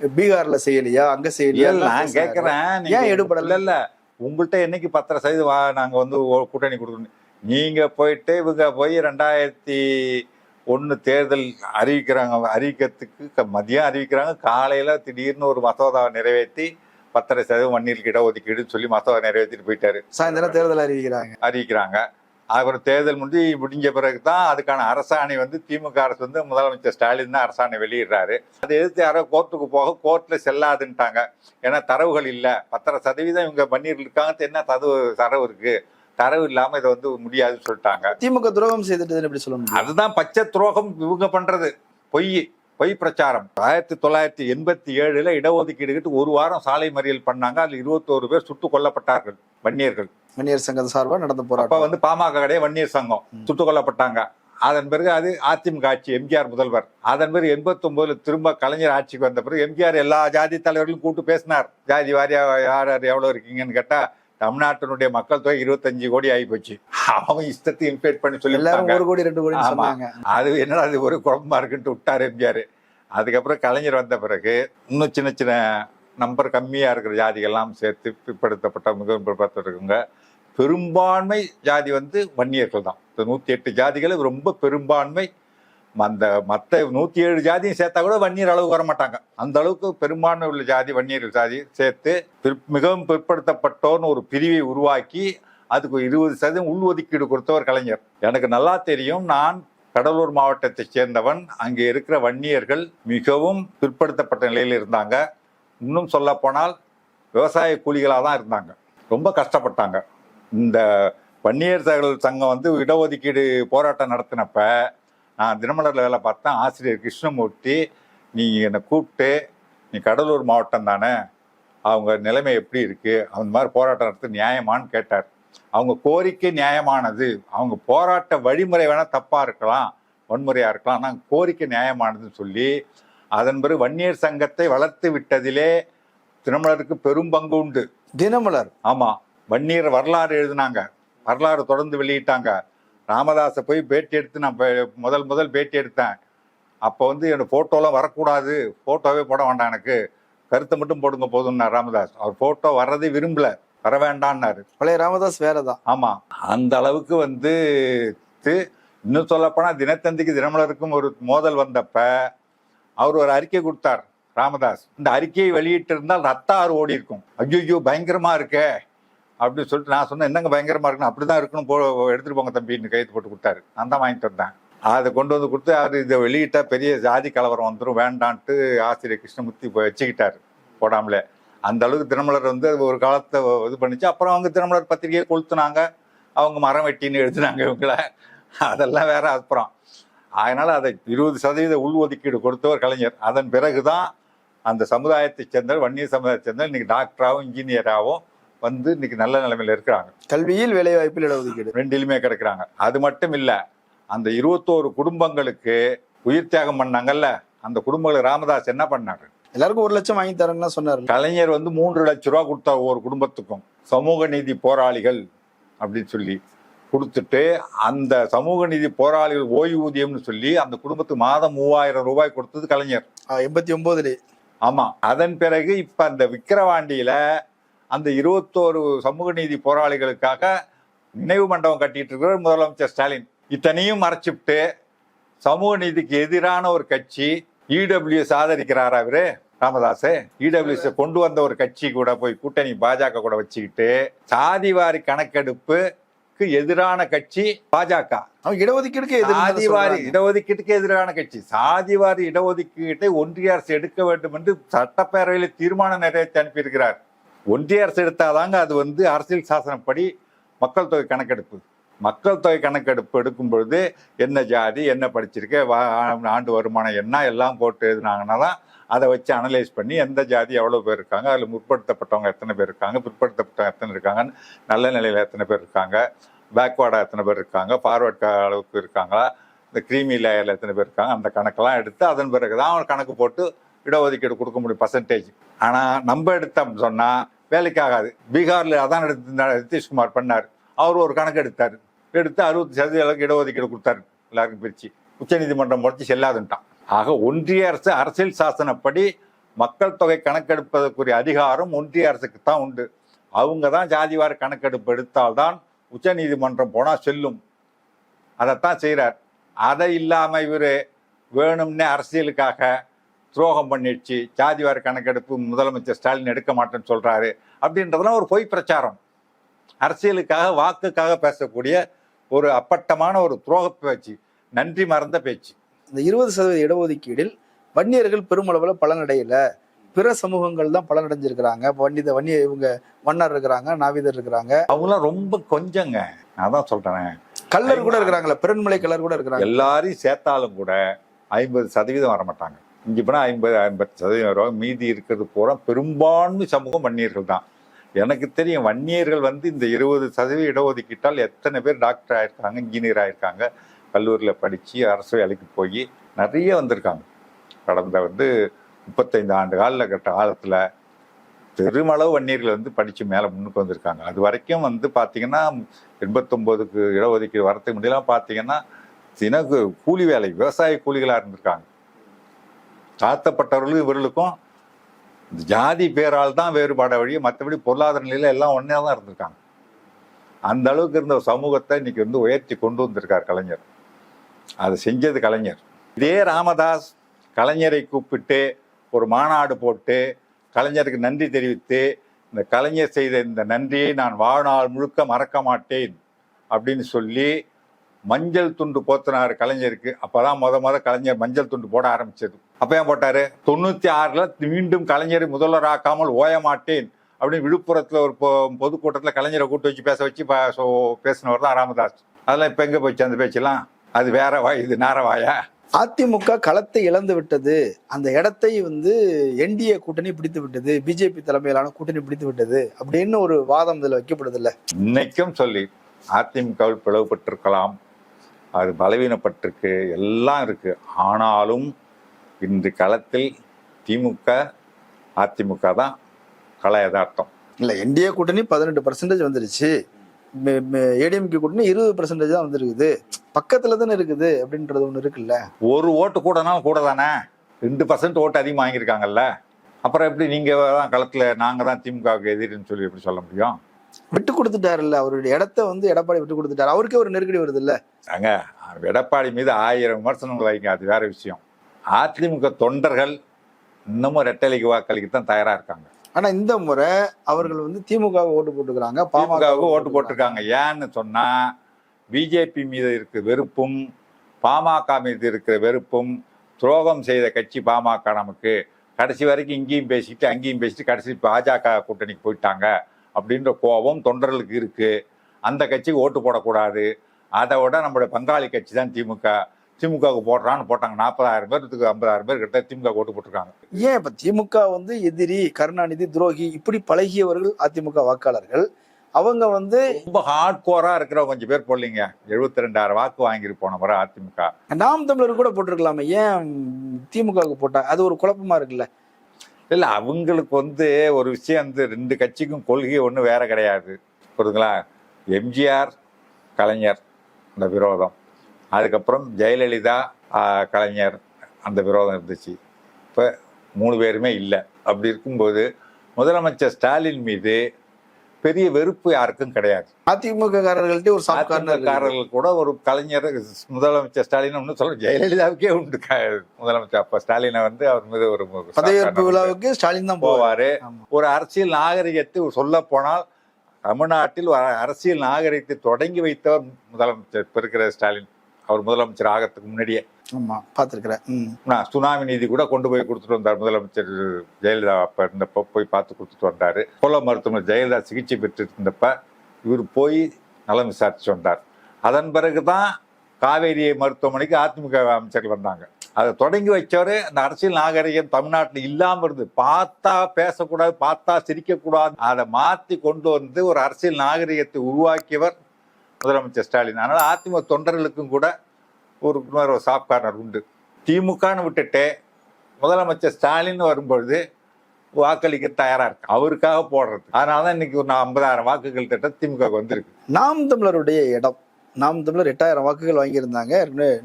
பீகார்ல செய்யலையா? அங்க செய்யலையா? நான் கேட்கிறேன் ஏன் எடுபடல? இல்ல உங்கள்கிட்ட என்னைக்கு பத்தரை சதவீதம் வா- நாங்க வந்து கூட்டணி கொடுக்கணும். நீங்க போயிட்டு இவங்க போய் ரெண்டாயிரத்தி ஒண்ணு தேர்தல் அறிவிக்கிறாங்க. அறிவிக்கிறதுக்கு மதியம் அறிவிக்கிறாங்க. காலையில திடீர்னு ஒரு மசோதாவை நிறைவேற்றி பத்தரை சதவீதம் மண்ணில் இடஒதுக்கீடுன்னு சொல்லி மசோதா நிறைவேற்றிட்டு போயிட்டாரு. சாயந்தரம் தேர்தல் அறிவிக்கிறாங்க. அறிவிக்கிறாங்க. அப்புறம் தேர்தல் முடிஞ்சு முடிஞ்ச பிறகு தான் அதுக்கான அரசாணை வந்து திமுக அரசு வந்து முதலமைச்சர் ஸ்டாலின் தான் அரசாணை வெளியிடுறாரு. அதை எதிர்த்து யாரோ கோர்ட்டுக்கு போக கோர்ட்டில் செல்லாதுன்ட்டாங்க. ஏன்னா தரவுகள் இல்லை. பத்தரை சதவீதம் இவங்க பண்ணிட்டு இருக்காங்க. என்ன தரவு தரவு இருக்கு? தரவு இல்லாம இதை வந்து முடியாதுன்னு சொல்லிட்டாங்க. திமுக துரோகம் செய்துட்டு எப்படி சொல்ல அதுதான் பச்சை துரோகம் இவங்க பண்றது. பொய். பொய் பிரச்சாரம். ஆயிரத்தி தொள்ளாயிரத்தி எண்பத்தி ஏழுல இடஒதுக்கீடு கிட்ட ஒரு வாரம் சாலை மறியல் பண்ணாங்க. அதுல இருபத்தோரு பேர் சுட்டுக் கொல்லப்பட்டார்கள் வன்னியர்கள். மணியர் சங்கம் சார்பா நடந்த அப்ப போராட்டம் வந்து பாமக கிடையாது வன்னியர் சங்கம் சுட்டுக் கொல்லப்பட்டாங்க. அதன் பிறகு அது அதிமுக ஆட்சி எம்ஜிஆர் முதல்வர். அதன் பிறகு எண்பத்தி ஒன்பதுல திரும்ப கலைஞர் ஆட்சிக்கு வந்த பிறகு எம்ஜிஆர் எல்லா ஜாதி தலைவர்களும் கூட்டு பேசினார். ஜாதி வாரியா யார் யார் எவ்வளவு இருக்கீங்கன்னு கேட்டா தமிழ்நாட்டினுடைய மக்கள் தொகை இருபத்தஞ்சு கோடி ஆகி போச்சு. அவன் இஷ்டத்தை இன்ஃபேட் பண்ணி சொல்லி ஒரு கோடி ரெண்டு கோடி. சொன்னாங்க. அது என்னடா அது ஒரு குழம்பா இருக்குன்ட்டு விட்டார் எம்ஜிஆர். அதுக்கப்புறம் கலைஞர் வந்த பிறகு இன்னும் சின்ன சின்ன நம்பர் கம்மியா இருக்கிற ஜாதிகள்லாம் சேர்த்து பிற்படுத்தப்பட்ட மிகவும் பிற்படுத்தப்பட்டிருக்கவங்க பெரும்பான்மை ஜாதி வந்து வன்னியர்கள் தான் இந்த நூத்தி எட்டு ஜாதிகள் ரொம்ப பெரும்பான்மை அந்த மற்ற நூற்றி ஏழு ஜாதியும் சேர்த்தா கூட வன்னியர் அளவுக்கு வர மாட்டாங்க அந்த அளவுக்கு பெரும்பான்மை உள்ள ஜாதி வன்னியர் ஜாதி சேர்த்து பிற்- மிகவும் பிற்படுத்தப்பட்டோன்னு ஒரு பிரிவை உருவாக்கி அதுக்கு இருபது சதவீதம் உள்ஒதுக்கீடு கொடுத்தவர் கலைஞர். எனக்கு நல்லா தெரியும் நான் கடலூர் மாவட்டத்தை சேர்ந்தவன் அங்கே இருக்கிற வன்னியர்கள் மிகவும் பிற்படுத்தப்பட்ட நிலையில் இருந்தாங்க. இன்னும் சொல்ல போனால் விவசாய கூலிகளாக தான் இருந்தாங்க. ரொம்ப கஷ்டப்பட்டாங்க. இந்த வன்னியர் சங்கம் வந்து இடஒதுக்கீடு போராட்டம் நடத்தினப்ப நான் தினமலரில் வேலை பார்த்தேன். ஆசிரியர் கிருஷ்ணமூர்த்தி நீ என்னை கூப்பிட்டு நீ கடலூர் மாவட்டம் தானே அவங்க நிலைமை எப்படி இருக்கு? அந்த மாதிரி போராட்டம் நடத்த நியாயமான்னு கேட்டார். அவங்க கோரிக்கை நியாயமானது. அவங்க போராட்ட வழிமுறை வேணா தப்பா இருக்கலாம் வன்முறையா இருக்கலாம் ஆனால் கோரிக்கை நியாயமானதுன்னு சொல்லி அதன் பிறகு வன்னியர் சங்கத்தை வளர்த்து விட்டதிலே தினமலருக்கு பெரும் பங்கு உண்டு. தினமலர். ஆமா. வன்னியர் வரலாறு எழுதினாங்க. வரலாறு தொடர்ந்து வெளியிட்டாங்க. ராமதாஸை போய் பேட்டி எடுத்து நான் முதல் முதல் பேட்டி எடுத்தேன். அப்போ வந்து என்னோட போட்டோலாம் வரக்கூடாது. போட்டோவே போட வேண்டாம் எனக்கு. கருத்தை மட்டும் போடுங்க போதும்னா ராமதாஸ். அவர் போட்டோ வர்றதை விரும்பல. வர வேண்டான்னாரு பழைய ராமதாஸ் வேறதான் ஆமா. அந்த அளவுக்கு வந்து இன்னும் சொல்லப்போனா தினத்தந்திக்கு தினமலருக்கும் ஒரு மோதல் வந்தப்ப அவர் ஒரு அறிக்கை கொடுத்தார் ராமதாஸ். இந்த அறிக்கையை வெளியிட்டு இருந்தால் ரத்த ஆறு ஓடி இருக்கும் ஐயோ பயங்கரமா இருக்கே. அப்படின்னு சொல்லிட்டு நான் சொன்னேன் என்னங்க பயங்கரமாக இருக்கணும் அப்படிதான் இருக்கணும். போ எடுத்துகிட்டு போங்க தம்பின்னு கையெழுத்து போட்டு கொடுத்தாரு. நான் தான் வாங்கிட்டு வந்தேன். அதை கொண்டு வந்து கொடுத்து அவர் இதை வெளியிட்டால் பெரிய ஜாதி கலவரம் வந்துடும் வேண்டான்ட்டு ஆசிரியர் கிருஷ்ணமூர்த்தி போய் வச்சுக்கிட்டார் போடாமலே. அந்த அளவுக்கு தினமலர் வந்து அது ஒரு காலத்தை இது பண்ணிச்சு. அப்புறம் அவங்க தினமலர் பத்திரிகையை கொளுத்துனாங்க. அவங்க மரம் வெட்டின்னு எழுதினாங்க இவங்கள. அதெல்லாம் வேற அப்புறம். அதனால் அதை இருபது சதவீத உள்ஒதுக்கீடு கொடுத்தவர் கலைஞர். அதன் பிறகு தான் அந்த சமுதாயத்தை சேர்ந்தவர் வன்னிய சமுதாயத்தை சேர்ந்தவர். இன்னைக்கு டாக்டராகவும் இன்ஜினியராகவும் வந்து இன்னைக்கு நல்ல நிலைமையில இருக்கிறாங்க. கல்வியில் வேலை வாய்ப்பில் இடஒதுக்கீடு ரெண்டிலுமே கிடைக்கிறாங்க. அது மட்டும் இல்ல அந்த இருபத்தோரு குடும்பங்களுக்கு உயிர் தியாகம் பண்ணாங்கல்ல அந்த குடும்பங்களுக்கு ராமதாஸ் என்ன பண்ணாரு? எல்லாருக்கும் ஒரு லட்சம் வாங்கி தரேன்னு சொன்னாரு. கலைஞர் வந்து மூன்று லட்ச ரூபா கொடுத்த ஒரு குடும்பத்துக்கும் சமூக நீதி போராளிகள் அப்படின்னு சொல்லி கொடுத்துட்டு அந்த சமூக நீதி போராளிகள் ஓய்வூதியம்னு சொல்லி அந்த குடும்பத்துக்கு மாதம் மூவாயிரம் ரூபாய் கொடுத்தது கலைஞர். எண்பத்தி ஒன்பதுல ஆமா. அதன் பிறகு இப்ப அந்த விக்கிரவாண்டியில அந்த இருபத்தோரு சமூக நீதி போராளிகளுக்காக நினைவு மண்டபம் கட்டிட்டு இருக்கிற முதலமைச்சர் ஸ்டாலின். இத்தனையும் மறைச்சிட்டு சமூக நீதிக்கு எதிரான ஒரு கட்சி இடபிள்யூஎஸ் ஆதரிக்கிறார் அவரு ராமதாஸ் இடபிள்யூஎஸ் கொண்டு வந்த ஒரு கட்சி கூட போய் கூட்டணி பாஜக கூட வச்சுக்கிட்டு சாதிவாரி கணக்கெடுப்புக்கு எதிரான கட்சி பாஜக. இடஒதுக்கீடுக்கு சாதிவாரி இடஒதுக்கீட்டுக்கு எதிரான கட்சி. சாதிவாரி இடஒதுக்கீட்டை ஒன்றிய அரசு எடுக்க வேண்டும் என்று சட்டப்பேரவையில் தீர்மானம் நிறைவேற்றி அனுப்பியிருக்கிறார். ஒன்றிய அரசு எடுத்தாதாங்க அது வந்து அரசியல் சாசனப்படி மக்கள் தொகை கணக்கெடுப்பு. மக்கள் தொகை கணக்கெடுப்பு எடுக்கும் பொழுது என்ன ஜாதி என்ன படிச்சிருக்க வா- ஆண்டு வருமானம் என்ன எல்லாம் போட்டு எழுதினாங்கன்னா தான் அதை வச்சு அனலைஸ் பண்ணி எந்த ஜாதி எவ்வளோ பேர் இருக்காங்க அதில் முற்படுத்தப்பட்டவங்க எத்தனை பேர் இருக்காங்க பிற்படுத்தப்பட்டவங்க எத்தனை இருக்காங்கன்னு நல்ல நிலையில் எத்தனை பேர் இருக்காங்க பேக்வேர்டாக எத்தனை பேர் இருக்காங்க ஃபார்வர்ட் அளவுக்கு இருக்காங்களா இந்த கிரீமி லேயரில் எத்தனை பேர் இருக்காங்க அந்த கணக்கெல்லாம் எடுத்து அதன் பிறகு தான் அவன் கணக்கு போட்டு இடஒதுக்கீடு கொடுக்க முடியும் பர்சன்டேஜ் ஆனால் நம்ம எடுத்தோம் சொன்னால் வேலைக்கு ஆகாது பீகாரில் அதான் எடுத்து நிதிஷ்குமார் பண்ணார். அவர் ஒரு கணக்கு எடுத்தார். எடுத்து அறுபத்தி சதவீத அளவுக்கு இடஒதுக்கீடு கொடுத்தாரு. எல்லாருக்கும் பிரித்து உச்சநீதிமன்றம் முடிச்சு செல்லாதுன்ட்டான். ஆக ஒன்றிய அரசு அரசியல் சாசனப்படி மக்கள் தொகை கணக்கெடுப்பதற்குரிய அதிகாரம் ஒன்றிய அரசுக்கு தான் உண்டு. அவங்க தான் ஜாதிவார கணக்கெடுப்பு எடுத்தால்தான் உச்சநீதிமன்றம் போனால் செல்லும். அதைத்தான் செய்கிறார் அதை இல்லாமல் இவர் வேணும்னே அரசியலுக்காக துரோகம் பண்ணிடுச்சு ஜாதிவார கணக்கெடுப்பு முதலமைச்சர் ஸ்டாலின் எடுக்க மாட்டேன்னு சொல்றாரு அப்படின்றதெல்லாம் ஒரு பொய் பிரச்சாரம். அரசியலுக்காக வாக்குக்காக பேசக்கூடிய ஒரு அப்பட்டமான ஒரு துரோக பேச்சு நன்றி மறந்த பேச்சு. இந்த இருபது சதவீத இடஒதுக்கீடில் வன்னியர்கள் பெருமளவுல பலனடையல. பிற சமூகங்கள் தான் பலனடைஞ்சிருக்கிறாங்க. வன்னித வன்னிய இவங்க மன்னர் இருக்கிறாங்க நாவிதர் இருக்கிறாங்க. அவங்களாம் ரொம்ப கொஞ்சங்க. நான் தான் சொல்றேன். கல்லர் கூட இருக்கிறாங்களா பிறன்மலை கல்லர் கூட இருக்கிறாங்க. எல்லாரையும் சேர்த்தாலும் கூட ஐம்பது சதவீதம் வர மாட்டாங்க இங்கே போனால் ஐம்பது ஐம்பது சதவீதம் வருவாங்க மீதி இருக்கிறது பூரா பெரும்பான்மை சமூகம் வன்னியர்கள் தான். எனக்கு தெரியும் வன்னியர்கள் வந்து இந்த இருபது சதவீத இடஒதுக்கீட்டால் எத்தனை பேர் டாக்டர் ஆயிருக்காங்க இன்ஜினியர் ஆயிருக்காங்க கல்லூரியில் படித்து அரசு வேலைக்கு போய் நிறைய வந்திருக்காங்க. கடந்த வந்து முப்பத்தைந்து ஆண்டு காலில் கட்ட காலத்தில் பெருமளவு வன்னியர்கள் வந்து படித்து மேலே முன்னுக்கு வந்திருக்காங்க. அது வரைக்கும் வந்து பார்த்தீங்கன்னா எண்பத்தொம்போதுக்கு இடஒதுக்கீடு வரதுக்கு முன்னாடிலாம் பார்த்தீங்கன்னா தினக்கு கூலி வேலை விவசாய கூலிகளாக இருந்திருக்காங்க. தாழ்த்தப்பட்டவர்களும் இவர்களுக்கும் இந்த ஜாதி பேரால் தான் வேறுபாட வழி மற்றபடி பொருளாதார நிலையில எல்லாம் ஒன்றே தான் இருந்திருக்காங்க. அந்த அளவுக்கு இருந்த சமூகத்தை இன்னைக்கு வந்து உயர்த்தி கொண்டு வந்திருக்கார் கலைஞர். அதை செஞ்சது கலைஞர். இதே ராமதாஸ் கலைஞரை கூப்பிட்டு ஒரு மாநாடு போட்டு கலைஞருக்கு நன்றி தெரிவித்து இந்த கலைஞர் செய்த இந்த நன்றியை நான் வாழ்நாள் முழுக்க மறக்க மாட்டேன் அப்படின்னு சொல்லி மஞ்சள் துண்டு போத்தினார் கலைஞருக்கு. அப்பதான் முத முத கலைஞர் மஞ்சள் துண்டு போட ஆரம்பிச்சது. அப்ப ஏன் போட்டாரு? தொண்ணூத்தி ஆறுல மீண்டும் கலைஞரை முதல்வராக்காமல் ஓய மாட்டேன் அப்படின்னு விழுப்புரத்துல ஒரு பொதுக்கூட்டத்துல கலைஞரை கூட்டு வச்சு பேச வச்சு பேசினவர் தான் ராமதாஸ். அதெல்லாம் இப்ப எங்க போச்சு அந்த பேச்செல்லாம்? அது வேற வாய் இது நேர வாயா? அதிமுக களத்தை இழந்து விட்டது. அந்த இடத்தை வந்து என்டிஏ கூட்டணி பிடித்து விட்டது. பிஜேபி தலைமையிலான கூட்டணி பிடித்து விட்டது அப்படின்னு ஒரு வாதம் இதுல வைக்கப்படுது இல்ல இன்னைக்கும் சொல்லி அதிமுகவில் பிளவுபட்டிருக்கலாம். அது பலவீனப்பட்டிருக்கு எல்லாம் இருக்கு. ஆனாலும் இன்று களத்தில் திமுக அதிமுக தான் கள யதார்த்தம். இல்ல என்டிஏ கூட்டணி பதினெட்டு பர்சன்டேஜ் வந்துருச்சு. ஏடிஎம்கே கூட்டணி இருபது பர்சன்டேஜ் தான் வந்திருக்குது. பக்கத்துல தானே இருக்குது அப்படின்றது ஒண்ணு இருக்குல்ல? ஒரு ஓட்டு கூடனாலும் கூட தானே. ரெண்டு பர்சன்ட் ஓட்டு அதிகமாக வாங்கியிருக்காங்கல்ல. அப்புறம் எப்படி நீங்க தான் களத்துல நாங்க தான் திமுகவுக்கு எதிரின்னு சொல்லி எப்படி சொல்ல முடியும்? விட்டு கொடுத்துட்டாருல்ல. அவருடைய இடத்த வந்து எடப்பாடி விட்டு கொடுத்துட்டாரு. அவருக்கே ஒரு நெருக்கடி வருது இல்ல அங்க எடப்பாடி மீது ஆயிரம் விமர்சனங்கள் வைங்க. அது வேற விஷயம். அதிமுக தொண்டர்கள் இன்னமும் ரெட்டலைக்கு வாக்களிக்க தான் தயாரா இருக்காங்க. ஆனா இந்த முறை அவர்கள் வந்து திமுக ஓட்டு போட்டுக்கிறாங்க திமுகவுக்கு ஓட்டு போட்டிருக்காங்க. ஏன்னு சொன்னா பிஜேபி மீது இருக்கிற வெறுப்பும் பாமக மீது இருக்கிற வெறுப்பும் துரோகம் செய்த கட்சி பாமக நமக்கு கடைசி வரைக்கும் இங்கேயும் பேசிட்டு அங்கேயும் பேசிட்டு கடைசி பாஜக கூட்டணிக்கு போயிட்டாங்க. அப்படின்ற கோபம் தொண்டர்களுக்கு இருக்கு. அந்த கட்சிக்கு ஓட்டு போடக்கூடாது. அதை விட நம்மளுடைய பங்காளி கட்சி தான் திமுக. திமுகவுக்கு போடுறான்னு போட்டாங்க. நாற்பதாயிரம் பேருக்கு ஐம்பதாயிரம் பேர் கிட்ட திமுக ஓட்டு போட்டிருக்காங்க. ஏன் இப்ப திமுக வந்து எதிரி கருணாநிதி துரோகி இப்படி பழகியவர்கள் அதிமுக வாக்காளர்கள்? அவங்க வந்து ரொம்ப ஹார்ட் கோரா இருக்கிற கொஞ்சம் பேர் போடலீங்க. எழுபத்தி ரெண்டாயிரம் வாக்கு வாங்கிட்டு போன முறை அதிமுக. நாம் தமிழர் கூட போட்டிருக்கலாமே. ஏன் திமுகவுக்கு போட்டா? அது ஒரு குழப்பமா இருக்குல்ல. இல்ல அவங்களுக்கு வந்து ஒரு விஷயம் வந்து ரெண்டு கட்சிக்கும் கொள்கை ஒன்றும் வேற கிடையாது. புரியுதுங்களா? எம்ஜிஆர் கலைஞர் அந்த விரோதம். அதுக்கப்புறம் ஜெயலலிதா கலைஞர் அந்த விரோதம் இருந்துச்சு. இப்போ மூணு பேருமே இல்லை. அப்படி இருக்கும்போது முதலமைச்சர் ஸ்டாலின் மீது பெரிய வெறுப்பு யாருக்கும் கிடையாது. அதிமுக காரர்கள்ட்ட ஒரு. அதிமுககாரர்கள் கூட ஒரு கலைஞர் முதலமைச்சர் ஸ்டாலின் ஒன்றும் சொல்ல ஜெயலலிதாவுக்கே உண்டு. முதலமைச்சர். அப்ப ஸ்டாலினை வந்து அவர் மீது ஒரு பதவியேற்பு விழாவுக்கு ஸ்டாலின் தான் போவார். ஒரு அரசியல் நாகரிகத்தை சொல்ல போனால் தமிழ்நாட்டில் அரசியல் நாகரிகத்தை தொடங்கி வைத்தவர் முதலமைச்சர் இப்ப இருக்கிற ஸ்டாலின். அவர் முதலமைச்சர் ஆகிறதுக்கு முன்னாடியே. ஆமா பாத்துருக்கிறேன் ம். நான் சுனாமி நிதி கூட கொண்டு போய் கொடுத்துட்டு வந்தார் முதலமைச்சர் ஜெயலலிதா. அப்ப இருந்தப்ப போய் பார்த்து கொடுத்துட்டு வந்தாரு. கொல்ல மருத்துவமனை ஜெயலலிதா சிகிச்சை பெற்று இருந்தப்ப இவர் போய் நலம் விசாரிச்சு வந்தார். அதன் பிறகுதான் காவேரி மருத்துவமனைக்கு அதிமுக அமைச்சர்கள் வந்தாங்க. அதை தொடங்கி வச்சவரு அந்த அரசியல் நாகரிகம் தமிழ்நாட்டில் இல்லாம இருந்து பார்த்தா பேசக்கூடாது பார்த்தா சிரிக்கக்கூடாது. அதை மாத்தி கொண்டு வந்து ஒரு அரசியல் நாகரிகத்தை உருவாக்கியவர் முதலமைச்சர் ஸ்டாலின். அதனால அதிமுக தொண்டர்களுக்கும் கூட ஒரு இன்னொரு சாப் கார்னர் உண்டு. திமுகன்னு விட்டுட்டு முதலமைச்சர் ஸ்டாலின் வரும்பொழுது வாக்களிக்க தயாரா இருக்கு அவருக்காக போடுறது. அதனால தான் இன்னைக்கு ஒரு ஐம்பதாயிரம் வாக்குகள் திட்டம் திமுக வந்திருக்கு. நாம் தமிழருடைய இடம். நாம் தமிழர் எட்டாயிரம் வாக்குகள் வாங்கியிருந்தாங்க.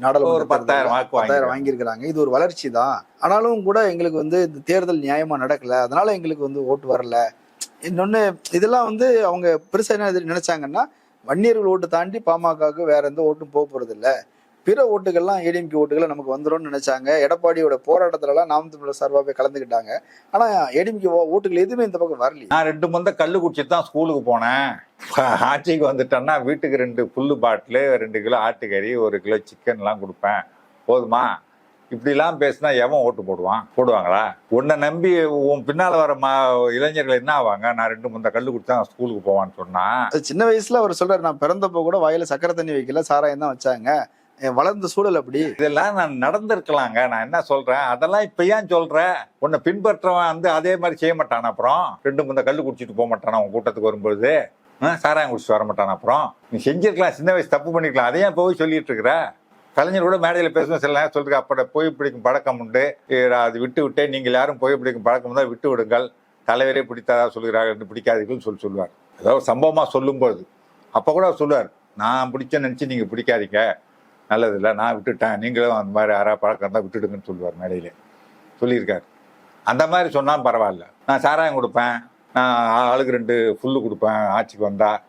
நாடாளுமன்ற ஒரு பத்தாயிரம் வாக்கு பத்தாயிரம் வாங்கி வாங்கியிருக்கிறாங்க. இது ஒரு வளர்ச்சி தான் ஆனாலும் கூட எங்களுக்கு வந்து இந்த தேர்தல் நியாயமா நடக்கல. அதனால எங்களுக்கு வந்து ஓட்டு வரல. இன்னொன்னு இதெல்லாம் வந்து அவங்க பெருசா என்ன நினைச்சாங்கன்னா வன்னியர்கள் ஓட்டு தாண்டி பாமகவுக்கு வேற எந்த ஓட்டும் போக போறது இல்ல பிற ஓட்டுகள்லாம் ஏடிஎம்கே ஓட்டுகள் நமக்கு வந்துடும்னு நினைச்சாங்க. எடப்பாடியோட போராட்டத்திலலாம் நாம் தமிழர் சார்பாக போய் கலந்துக்கிட்டாங்க. ஆனா ஏடிஎம்கே ஓட்டுகள் எதுவுமே இந்த பக்கம் வரல நான் ரெண்டு மந்த கல்லு குடிச்சிட்டு தான் ஸ்கூலுக்கு போனேன். ஆட்சிக்கு வந்துட்டேன்னா வீட்டுக்கு ரெண்டு புல்லு பாட்டிலு ரெண்டு கிலோ ஆட்டுக்கறி ஒரு கிலோ சிக்கன்லாம் கொடுப்பேன். போதுமா? இப்படிலாம் பேசினா எவன் ஓட்டு போடுவான்? போடுவாங்களா? உன்னை நம்பி உன் பின்னால வர மா இளைஞர்கள் என்ன ஆவாங்க? நான் ரெண்டு முந்த கல்லு குடிச்சா நான் ஸ்கூலுக்கு போவான்னு சொன்னா. சின்ன வயசுல அவர் சொல்றாரு நான் பிறந்தப்போ கூட வாயில சக்கரை தண்ணி வைக்கல சாராயம் தான் வச்சாங்க. வளர்ந்த சூழல் அப்படி. இதெல்லாம் நான் நடந்திருக்கலாங்க. நான் என்ன சொல்றேன்? அதெல்லாம் இப்ப ஏன் சொல்ற? உன்னை பின்பற்றவன் வந்து அதே மாதிரி செய்ய மாட்டான். அப்புறம் ரெண்டு முந்த கல்லு குடிச்சிட்டு போக மாட்டானா உன் கூட்டத்துக்கு வரும்பொழுது சாராயம் குடிச்சிட்டு வர மாட்டான். அப்புறம் நீ செஞ்சிருக்கலாம். சின்ன வயசு தப்பு பண்ணிருக்கலாம். அதையே போய் சொல்லிட்டு இருக்கிற? கலைஞர் கூட மேடையில் பேசும்போது சில நேரம் சொல்லிருக்கு அப்பட போய் பிடிக்கும் பழக்கம் உண்டு. அது விட்டு விட்டே நீங்கள் யாரும் போய் பிடிக்கும் பழக்கம் தான் விட்டு விடுங்கள். தலைவரே பிடித்தாதா சொல்கிறார்கள் என்று பிடிக்காதீர்கள் சொல்லி சொல்லுவார். ஏதோ ஒரு சொல்லும்போது. அப்போ கூட சொல்லுவார் நான் பிடிச்ச நினச்சி நீங்கள் பிடிக்காதீங்க. நல்லது இல்லை நான் விட்டுட்டேன். நீங்களும் அந்த மாதிரி யாராவது பழக்கம் இருந்தால் விட்டுடுங்கன்னு சொல்லுவார் மேடையில். சொல்லியிருக்காரு. அந்த மாதிரி சொன்னால் பரவாயில்ல. நான் சாராயம் கொடுப்பேன். நான் ஆளுக்கு ரெண்டு ஃபுல்லு கொடுப்பேன். ஆட்சிக்கு வந்தால்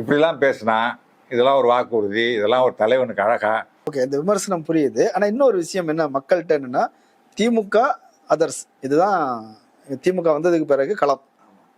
இப்படிலாம் பேசினா இதெல்லாம் ஒரு வாக்குறுதி இதெல்லாம் ஒரு தலைவனுக்கு அழகாக ஓகே இந்த விமர்சனம் புரியுது. ஆனா இன்னொரு விஷயம் என்ன மக்கள்கிட்ட என்னன்னா திமுக அதர்ஸ் இதுதான் திமுக வந்ததுக்கு பிறகு களம்.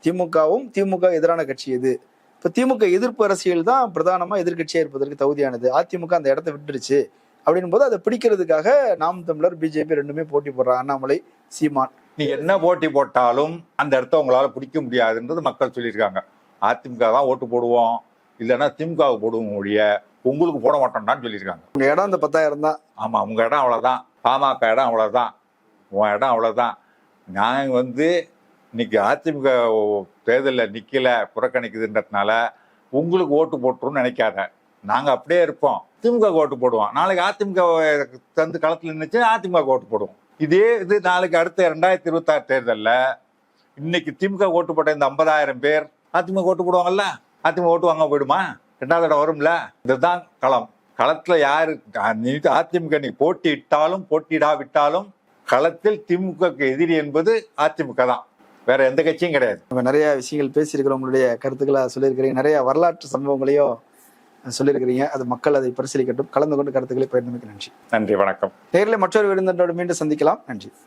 திமுகவும் திமுக எதிரான கட்சி இது இப்ப திமுக எதிர்ப்பு அரசியல் தான் பிரதானமா எதிர்க்கட்சியா இருப்பதற்கு தகுதியானது. அதிமுக அந்த இடத்த விட்டுருச்சு. அப்படின் போது அதை பிடிக்கிறதுக்காக நாம் தமிழர் பிஜேபி ரெண்டுமே போட்டி போடுறாங்க அண்ணாமலை சீமான். நீ என்ன போட்டி போட்டாலும் அந்த இடத்த உங்களால பிடிக்க முடியாதுன்றது மக்கள் சொல்லியிருக்காங்க. அதிமுக தான் ஓட்டு போடுவோம். இல்லைன்னா திமுகவுக்கு போடுவோம் ஒழிய உங்களுக்கு போட மாட்டோம்டான்னு சொல்லியிருக்காங்க. உங்க இடம் அந்த பத்தாயிரம் தான். ஆமா உங்க இடம் அவ்வளவுதான். பாமக இடம் அவ்வளவுதான். உன் இடம் அவ்வளவுதான். நான் வந்து இன்னைக்கு அதிமுக தேர்தலில் நிக்கல புறக்கணிக்குதுன்றதுனால உங்களுக்கு ஓட்டு போட்டுருன்னு நினைக்காத. நாங்க அப்படியே இருப்போம். திமுக ஓட்டு போடுவோம். நாளைக்கு அதிமுக தந்து களத்தில் நின்றுச்சு அதிமுக ஓட்டு போடுவோம். இதே இது நாளைக்கு அடுத்த ரெண்டாயிரத்தி இருபத்தாறு தேர்தலில் இன்னைக்கு திமுக ஓட்டு போட்ட இந்த ஐம்பதாயிரம் பேர் அதிமுக ஓட்டு போடுவாங்கல்ல? அதிமுக ஓட்டு வாங்க போயிடுமா? ரெண்டாவது இடம் வரும்ல? இதுதான் களம். களத்துல யாரு அதிமுக நீ போட்டியிட்டாலும் போட்டியிடாவிட்டாலும் களத்தில் திமுகக்கு எதிரி என்பது அதிமுக தான். வேற எந்த கட்சியும் கிடையாது. நம்ம நிறைய விஷயங்கள் பேசியிருக்கிறோம். உங்களுடைய கருத்துக்களை சொல்லியிருக்கிறீங்க. நிறைய வரலாற்று சம்பவங்களையும் சொல்லியிருக்கிறீங்க. அது மக்கள் அதை பரிசீலிக்கட்டும். கலந்து கொண்டு கருத்துக்களை பகிர்ந்தமைக்கு நன்றி. நன்றி வணக்கம். நேரில் மற்றொரு விருந்தினரோடு மீண்டும் சந்திக்கலாம். நன்றி.